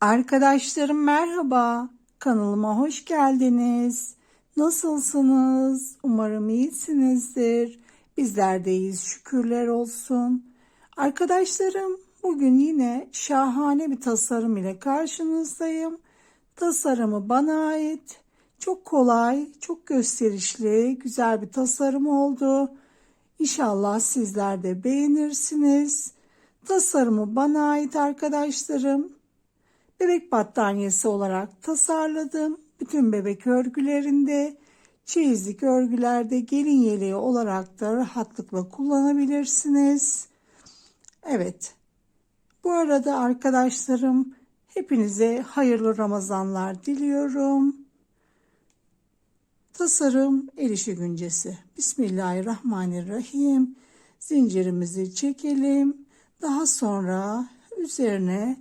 Arkadaşlarım merhaba. Kanalıma hoş geldiniz. Nasılsınız? Umarım iyisinizdir. Bizler de iyiyiz şükürler olsun. Arkadaşlarım bugün yine şahane bir tasarım ile karşınızdayım. Tasarımı bana ait. Çok kolay, çok gösterişli, güzel bir tasarım oldu. İnşallah sizler de beğenirsiniz. Tasarımı bana ait arkadaşlarım. Bebek battaniyesi olarak tasarladım. Bütün bebek örgülerinde, çeyizlik örgülerde gelin yeleği olarak da rahatlıkla kullanabilirsiniz. Evet. Bu arada arkadaşlarım hepinize hayırlı Ramazanlar diliyorum. Tasarım el işi güncesi. Bismillahirrahmanirrahim. Zincirimizi çekelim. Daha sonra üzerine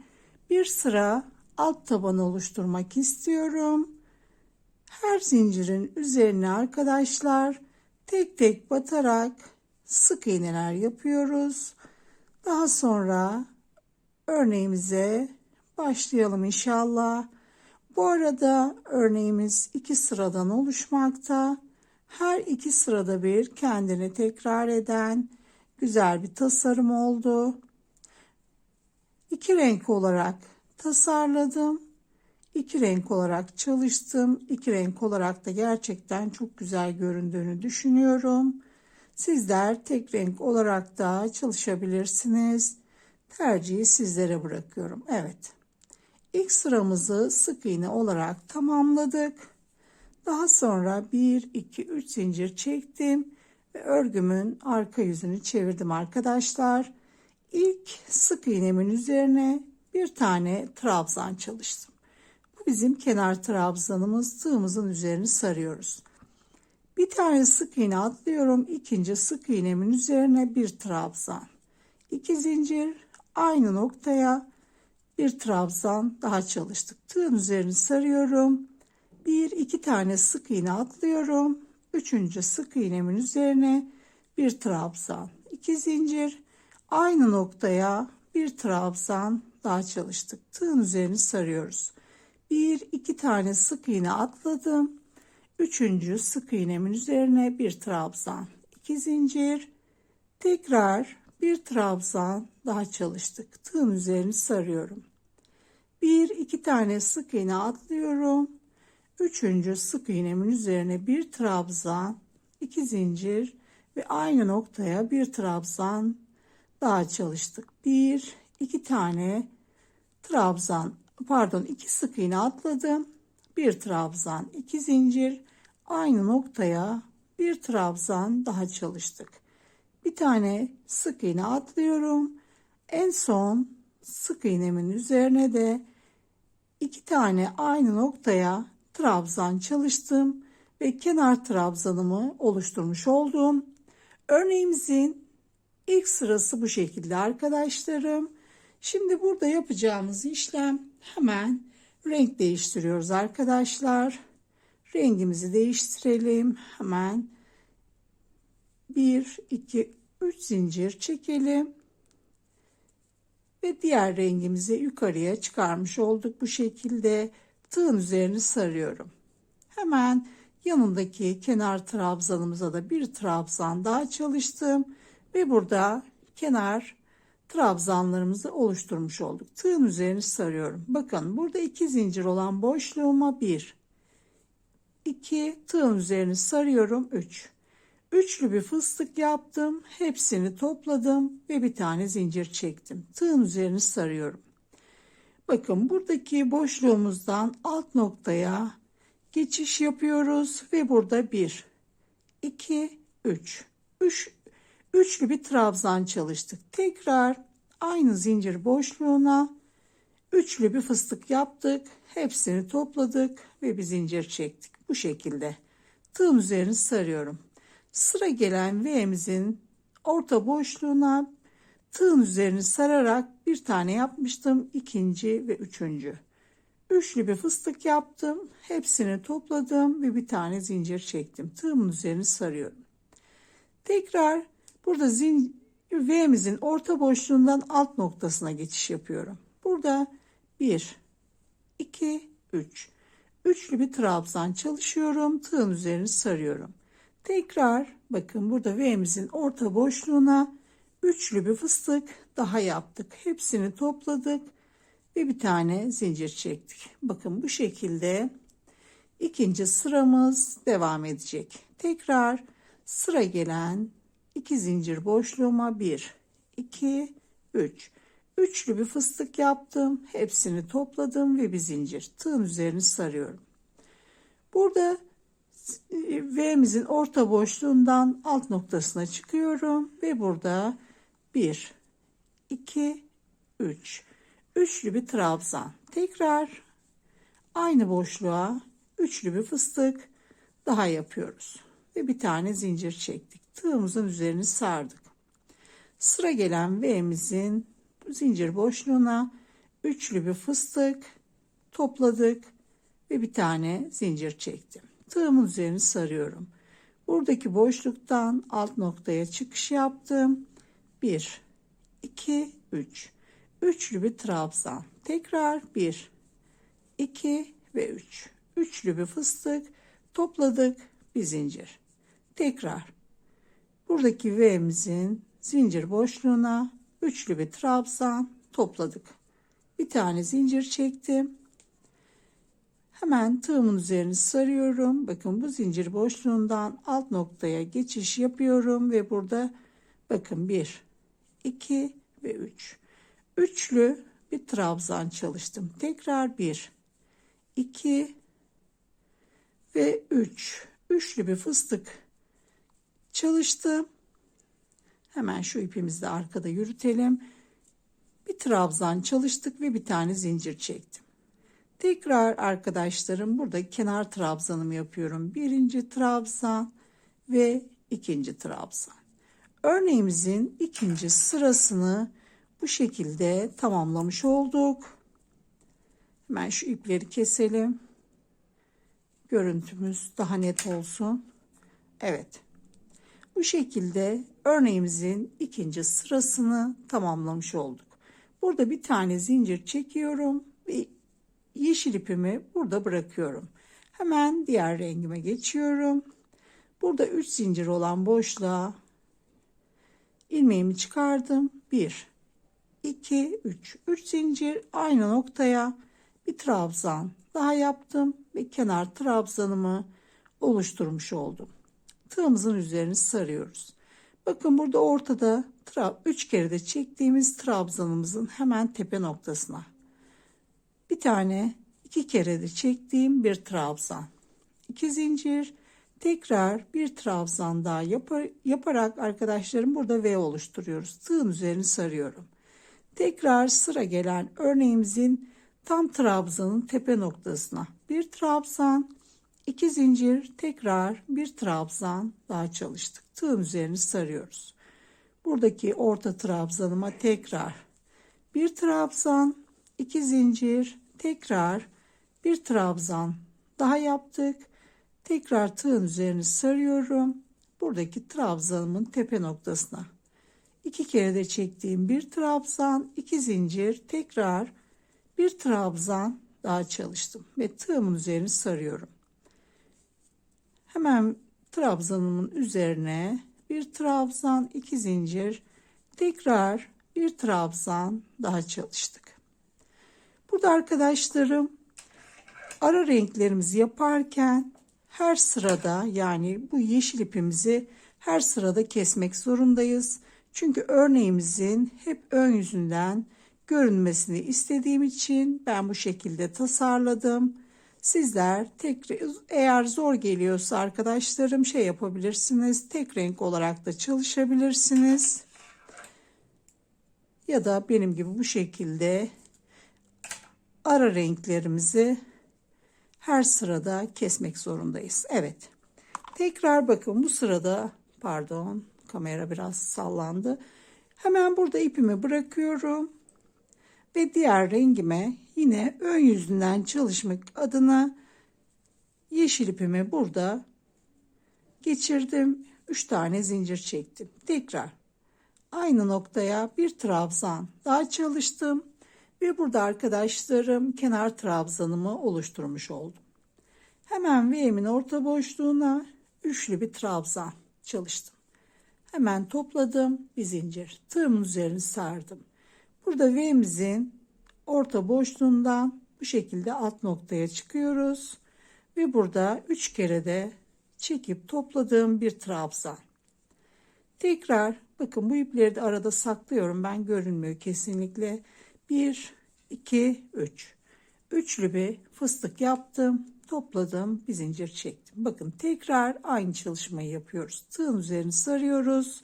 bir sıra alt taban oluşturmak istiyorum. Her zincirin üzerine arkadaşlar tek tek batarak sık iğneler yapıyoruz. Daha sonra örneğimize başlayalım inşallah. Bu arada örneğimiz iki sıradan oluşmakta. Her iki sırada bir kendini tekrar eden güzel bir tasarım oldu. İki renk olarak tasarladım. İki renk olarak çalıştım. İki renk olarak da gerçekten çok güzel göründüğünü düşünüyorum. Sizler tek renk olarak da çalışabilirsiniz. Tercihi sizlere bırakıyorum. Evet. İlk sıramızı sık iğne olarak tamamladık. Daha sonra 1 2 3 zincir çektim ve örgümün arka yüzünü çevirdim arkadaşlar. İlk sık iğnemin üzerine bir tane trabzan çalıştım. Bu bizim kenar trabzanımız. Tığımızın üzerini sarıyoruz. Bir tane sık iğne atlıyorum. İkinci sık iğnemin üzerine bir trabzan. İki zincir aynı noktaya bir trabzan daha çalıştık. Tığın üzerini sarıyorum. Bir iki tane sık iğne atlıyorum. Üçüncü sık iğnemin üzerine bir trabzan. iki zincir aynı noktaya bir trabzan daha çalıştık. Tığın üzerini sarıyoruz. Bir iki tane sık iğne atladım. Üçüncü sık iğnemin üzerine bir trabzan. iki zincir. Tekrar bir trabzan daha çalıştık. Tığın üzerini sarıyorum. Bir iki tane sık iğne atlıyorum. Üçüncü sık iğnemin üzerine bir trabzan, iki zincir ve aynı noktaya bir trabzan daha çalıştık. Bir, iki tane trabzan, pardon iki sık iğne atladım. Bir trabzan, iki zincir, aynı noktaya bir trabzan daha çalıştık. Bir tane sık iğne atlıyorum. En son sık iğnemin üzerine de iki tane aynı noktaya trabzan çalıştım ve kenar trabzanımı oluşturmuş oldum. Örneğimizin ilk sırası bu şekilde arkadaşlarım. Şimdi burada yapacağımız işlem hemen renk değiştiriyoruz arkadaşlar. Rengimizi değiştirelim. Hemen 1 2 3 zincir çekelim. Ve diğer rengimizi yukarıya çıkarmış olduk bu şekilde tığın üzerini sarıyorum. Hemen yanındaki kenar trabzanımıza da bir trabzan daha çalıştım ve burada kenar trabzanlarımızı oluşturmuş olduk. Tığın üzerini sarıyorum. Bakın burada iki zincir olan boşluğuma bir, iki tığın üzerini sarıyorum. Üç. Üçlü bir fıstık yaptım. Hepsini topladım ve bir tane zincir çektim. Tığın üzerini sarıyorum. Bakın buradaki boşluğumuzdan alt noktaya geçiş yapıyoruz ve burada 1 2 3 3 üçlü bir trabzan çalıştık. Tekrar aynı zincir boşluğuna üçlü bir fıstık yaptık. Hepsini topladık ve bir zincir çektik. Bu şekilde tığım üzerini sarıyorum. Sıra gelen V'mizin orta boşluğuna tığın üzerini sararak bir tane yapmıştım. ikinci ve üçüncü. Üçlü bir fıstık yaptım. Hepsini topladım ve bir tane zincir çektim. Tığımın üzerini sarıyorum. Tekrar burada zin V'mizin orta boşluğundan alt noktasına geçiş yapıyorum. Burada 1, 2 3 üçlü bir trabzan çalışıyorum tığın üzerini sarıyorum. Tekrar bakın burada V'mizin orta boşluğuna üçlü bir fıstık daha yaptık. Hepsini topladık ve bir tane zincir çektik. Bakın bu şekilde ikinci sıramız devam edecek. Tekrar sıra gelen iki zincir boşluğuma 1 2 3 üçlü bir fıstık yaptım hepsini topladım ve bir zincir. Tığın üzerini sarıyorum. Burada V'mizin orta boşluğundan alt noktasına çıkıyorum ve burada 1 2 3 üçlü bir trabzan. Tekrar aynı boşluğa üçlü bir fıstık daha yapıyoruz. Ve bir tane zincir çektik tığımızın üzerini sardık. Sıra gelen V'mizin zincir boşluğuna üçlü bir fıstık topladık ve bir tane zincir çektim. Tığımın üzerini sarıyorum. Buradaki boşluktan alt noktaya çıkış yaptım. 1 2 3 üçlü bir trabzan. Tekrar 1 2 ve 3 üçlü bir fıstık topladık bir zincir. Tekrar buradaki V'mizin zincir boşluğuna üçlü bir trabzan topladık. Bir tane zincir çektim. Hemen tığımın üzerini sarıyorum. Bakın bu zincir boşluğundan alt noktaya geçiş yapıyorum ve burada bakın 1 2 ve 3 üçlü bir trabzan çalıştım. Tekrar 1 2 ve 3 üçlü bir fıstık çalıştım. Hemen şu ipimizi de arkada yürütelim. Bir trabzan çalıştık ve bir tane zincir çektim. Tekrar arkadaşlarım burada kenar trabzanımı yapıyorum. Birinci trabzan ve ikinci trabzan. Örneğimizin ikinci sırasını bu şekilde tamamlamış olduk. Hemen şu ipleri keselim. Görüntümüz daha net olsun. Evet bu şekilde örneğimizin ikinci sırasını tamamlamış olduk. Burada bir tane zincir çekiyorum ve yeşil ipimi burada bırakıyorum. Hemen diğer rengime geçiyorum. Burada 3 zincir olan boşluğa ilmeğimi çıkardım. 1 2 3 3 zincir aynı noktaya bir trabzan daha yaptım ve kenar trabzanımı oluşturmuş oldum. Tığımızın üzerini sarıyoruz. Bakın burada ortada 3 kere de çektiğimiz trabzanımızın hemen tepe noktasına. Bir tane iki kere de çektiğim bir trabzan. 2 zincir tekrar bir trabzan daha yapar, yaparak arkadaşlarım burada V oluşturuyoruz. Tığın üzerini sarıyorum. Tekrar sıra gelen örneğimizin tam trabzanın tepe noktasına bir trabzan, iki zincir, tekrar bir trabzan daha çalıştık. Tığın üzerini sarıyoruz. Buradaki orta trabzanıma tekrar bir trabzan, iki zincir, tekrar bir trabzan daha yaptık. Tekrar tığın üzerini sarıyorum. Buradaki trabzanımın tepe noktasına. iki kere de çektiğim bir trabzan, iki zincir, tekrar bir trabzan daha çalıştım ve tığımın üzerini sarıyorum. Hemen trabzanımın üzerine bir trabzan, iki zincir, tekrar bir trabzan daha çalıştık. Burada arkadaşlarım ara renklerimizi yaparken her sırada yani bu yeşil ipimizi her sırada kesmek zorundayız. Çünkü örneğimizin hep ön yüzünden görünmesini istediğim için ben bu şekilde tasarladım. Sizler tek eğer zor geliyorsa arkadaşlarım şey yapabilirsiniz. Tek renk olarak da çalışabilirsiniz. Ya da benim gibi bu şekilde ara renklerimizi her sırada kesmek zorundayız. Evet. Tekrar bakın bu sırada pardon kamera biraz sallandı. Hemen burada ipimi bırakıyorum ve diğer rengime yine ön yüzünden çalışmak adına yeşil ipimi burada geçirdim. 3 tane zincir çektim. Tekrar aynı noktaya bir trabzan daha çalıştım Ve burada arkadaşlarım kenar trabzanımı oluşturmuş oldum. Hemen V'min orta boşluğuna üçlü bir trabzan çalıştım. Hemen topladım bir zincir. Tığımın üzerine sardım. Burada V'mizin orta boşluğundan bu şekilde alt noktaya çıkıyoruz. Ve burada üç kere de çekip topladığım bir trabzan. Tekrar bakın bu ipleri de arada saklıyorum. Ben görünmüyor kesinlikle. 1, 2, 3. Üçlü bir fıstık yaptım. Topladım. Bir zincir çektim. Bakın tekrar aynı çalışmayı yapıyoruz. Tığın üzerine sarıyoruz.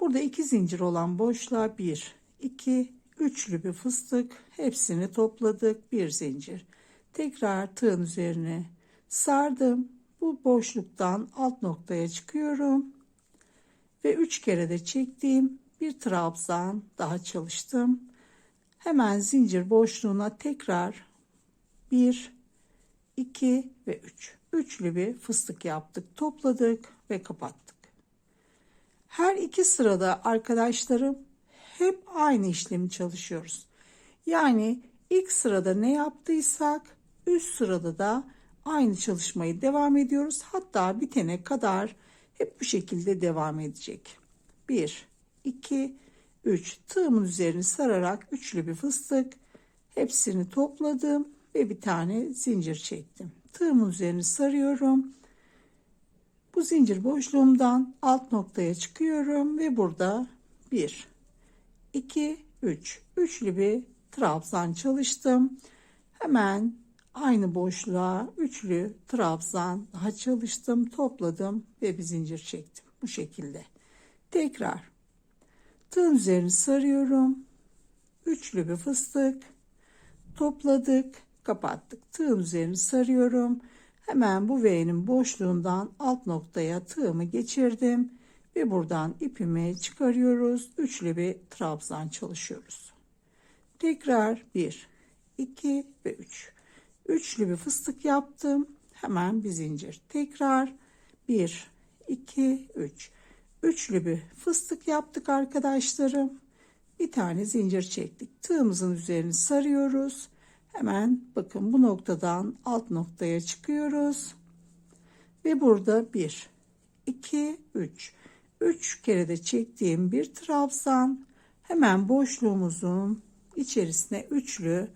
Burada iki zincir olan boşluğa 1, 2, üçlü bir fıstık. Hepsini topladık. Bir zincir. Tekrar tığın üzerine sardım. Bu boşluktan alt noktaya çıkıyorum. Ve üç kere de çektiğim bir trabzan daha çalıştım. Hemen zincir boşluğuna tekrar 1, 2 ve 3. Üçlü bir fıstık yaptık, topladık ve kapattık. Her iki sırada arkadaşlarım hep aynı işlemi çalışıyoruz. Yani ilk sırada ne yaptıysak üst sırada da aynı çalışmayı devam ediyoruz. Hatta bitene kadar hep bu şekilde devam edecek. 1, 2, 3 tığımın üzerini sararak üçlü bir fıstık hepsini topladım ve bir tane zincir çektim. Tığımın üzerini sarıyorum. Bu zincir boşluğumdan alt noktaya çıkıyorum ve burada 1 2 3 üçlü bir trabzan çalıştım. Hemen aynı boşluğa üçlü trabzan daha çalıştım, topladım ve bir zincir çektim. Bu şekilde. Tekrar tığın üzerini sarıyorum. Üçlü bir fıstık topladık, kapattık. Tığın üzerini sarıyorum. Hemen bu V'nin boşluğundan alt noktaya tığımı geçirdim ve buradan ipimi çıkarıyoruz. Üçlü bir trabzan çalışıyoruz. Tekrar 1, 2 ve 3. Üçlü bir fıstık yaptım. Hemen bir zincir. Tekrar 1, 2, 3. Üçlü bir fıstık yaptık arkadaşlarım. Bir tane zincir çektik. Tığımızın üzerini sarıyoruz. Hemen bakın bu noktadan alt noktaya çıkıyoruz. Ve burada 1, 2, 3. 3 kere de çektiğim bir trabzan. Hemen boşluğumuzun içerisine üçlü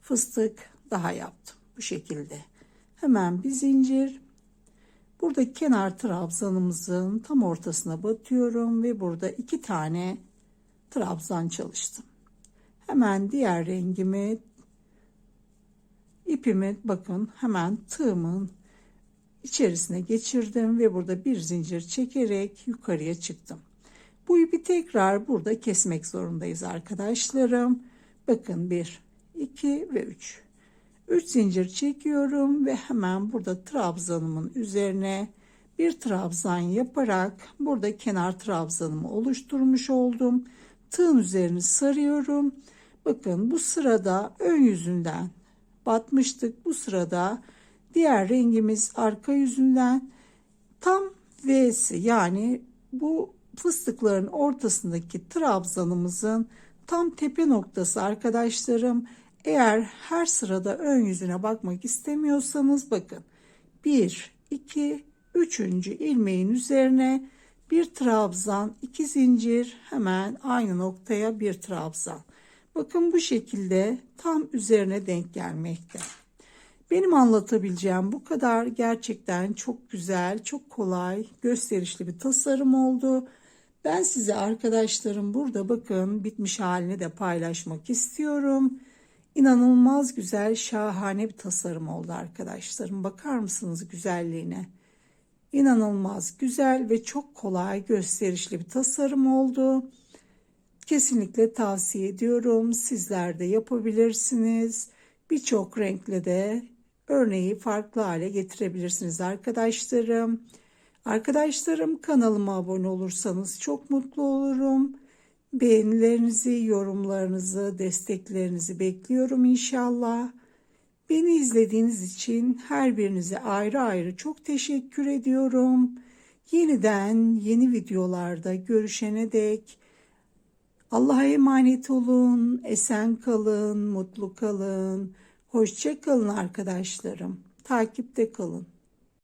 fıstık daha yaptım. Bu şekilde. Hemen bir zincir. Burada kenar trabzanımızın tam ortasına batıyorum ve burada iki tane trabzan çalıştım. Hemen diğer rengimi ipimi bakın hemen tığımın içerisine geçirdim ve burada bir zincir çekerek yukarıya çıktım. Bu ipi tekrar burada kesmek zorundayız arkadaşlarım. Bakın 1, 2 ve 3. 3 zincir çekiyorum ve hemen burada trabzanımın üzerine bir trabzan yaparak burada kenar trabzanımı oluşturmuş oldum. Tığın üzerini sarıyorum. Bakın bu sırada ön yüzünden batmıştık. Bu sırada diğer rengimiz arka yüzünden tam V'si yani bu fıstıkların ortasındaki trabzanımızın tam tepe noktası arkadaşlarım. Eğer her sırada ön yüzüne bakmak istemiyorsanız bakın 1 2 3. ilmeğin üzerine bir trabzan, iki zincir hemen aynı noktaya bir trabzan. Bakın bu şekilde tam üzerine denk gelmekte. Benim anlatabileceğim bu kadar. Gerçekten çok güzel, çok kolay, gösterişli bir tasarım oldu. Ben size arkadaşlarım burada bakın bitmiş halini de paylaşmak istiyorum. İnanılmaz güzel, şahane bir tasarım oldu arkadaşlarım. Bakar mısınız güzelliğine? İnanılmaz güzel ve çok kolay, gösterişli bir tasarım oldu. Kesinlikle tavsiye ediyorum. Sizler de yapabilirsiniz. Birçok renkle de örneği farklı hale getirebilirsiniz arkadaşlarım. Arkadaşlarım kanalıma abone olursanız çok mutlu olurum. Beğenilerinizi, yorumlarınızı, desteklerinizi bekliyorum inşallah. Beni izlediğiniz için her birinize ayrı ayrı çok teşekkür ediyorum. Yeniden yeni videolarda görüşene dek Allah'a emanet olun, esen kalın, mutlu kalın, hoşça kalın arkadaşlarım. Takipte kalın.